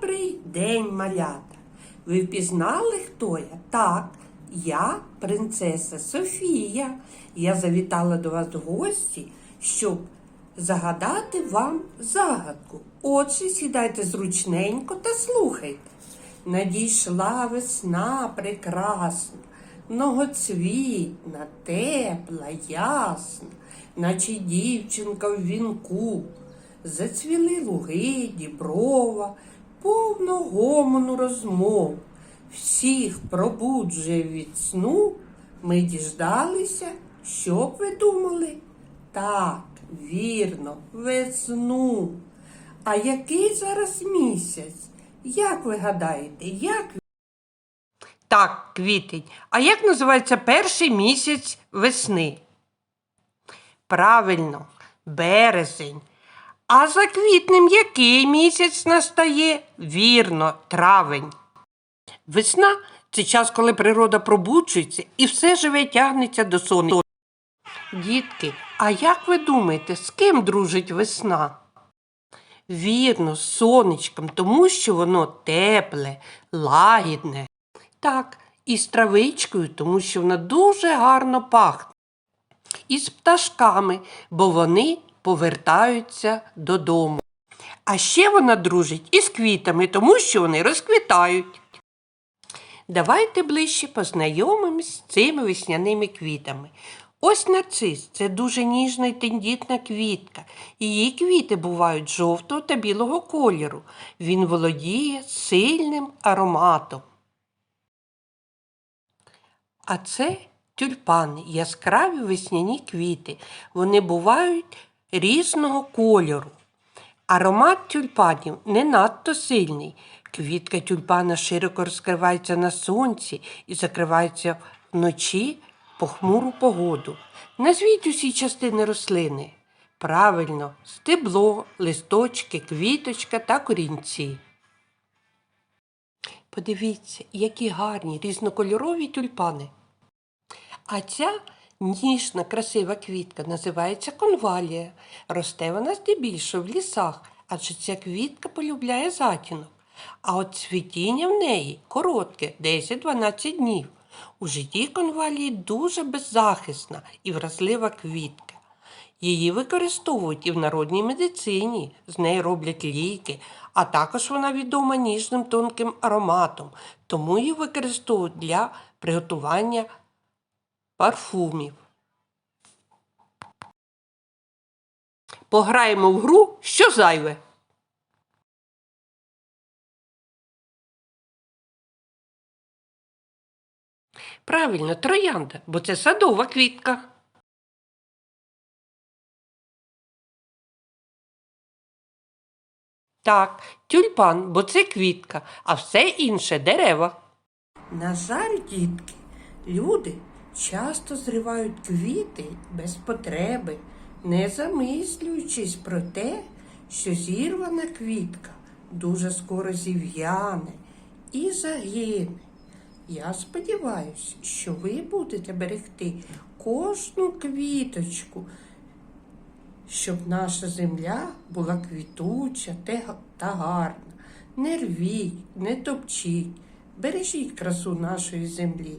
Добрий день, малята. Ви впізнали, хто я? Так, я принцеса Софія. Я завітала до вас в гості, щоб загадати вам загадку. Отже, сідайте зручненько та слухайте. Надійшла весна прекрасна, многоцвітна, тепла, ясна, наче дівчинка в вінку. Зацвіли луги, діброва, повно гомону розмов. Всіх пробуджує від сну. Ми діждалися, що б ви думали? Так, вірно, весну. А який зараз місяць? Як ви гадаєте, як так, квітень. А як називається перший місяць весни? Правильно, березень. А за квітнем який місяць настає? Вірно, травень. Весна це час, коли природа пробуджується і все живе тягнеться до сонця. Дітки, а як ви думаєте, з ким дружить весна? Вірно, з сонечком, тому що воно тепле, лагідне. Так, і з травичкою, тому що вона дуже гарно пахне. І з пташками, бо вони повертаються додому. А ще вона дружить із квітами, тому що вони розквітають. Давайте ближче познайомимось з цими весняними квітами. Ось нарцис це дуже ніжна і тендітна квітка. Її квіти бувають жовтого та білого кольору. Він володіє сильним ароматом. А це тюльпани, яскраві весняні квіти. Вони бувають різного кольору. Аромат тюльпанів не надто сильний. Квітка тюльпана широко розкривається на сонці і закривається вночі похмуру погоду. Назвіть усі частини рослини. Правильно, стебло, листочки, квіточка та корінці. Подивіться, які гарні різнокольорові тюльпани. А ця ніжна, красива квітка називається конвалія. Росте вона здебільшого в лісах, адже ця квітка полюбляє затінок. А от цвітіння в неї коротке 10-12 днів. У житті конвалії дуже беззахисна і вразлива квітка. Її використовують і в народній медицині, з неї роблять ліки, а також вона відома ніжним тонким ароматом, тому її використовують для приготування парфумів. Пограємо в гру, що зайве. Правильно, троянда, бо це садова квітка. Так, тюльпан, бо це квітка, а все інше дерева. На жаль, дітки, люди часто зривають квіти без потреби, не замислюючись про те, що зірвана квітка дуже скоро зів'яне і загине. Я сподіваюся, що ви будете берегти кожну квіточку, щоб наша земля була квітуча та гарна. Не рвіть, не топчіть, бережіть красу нашої землі.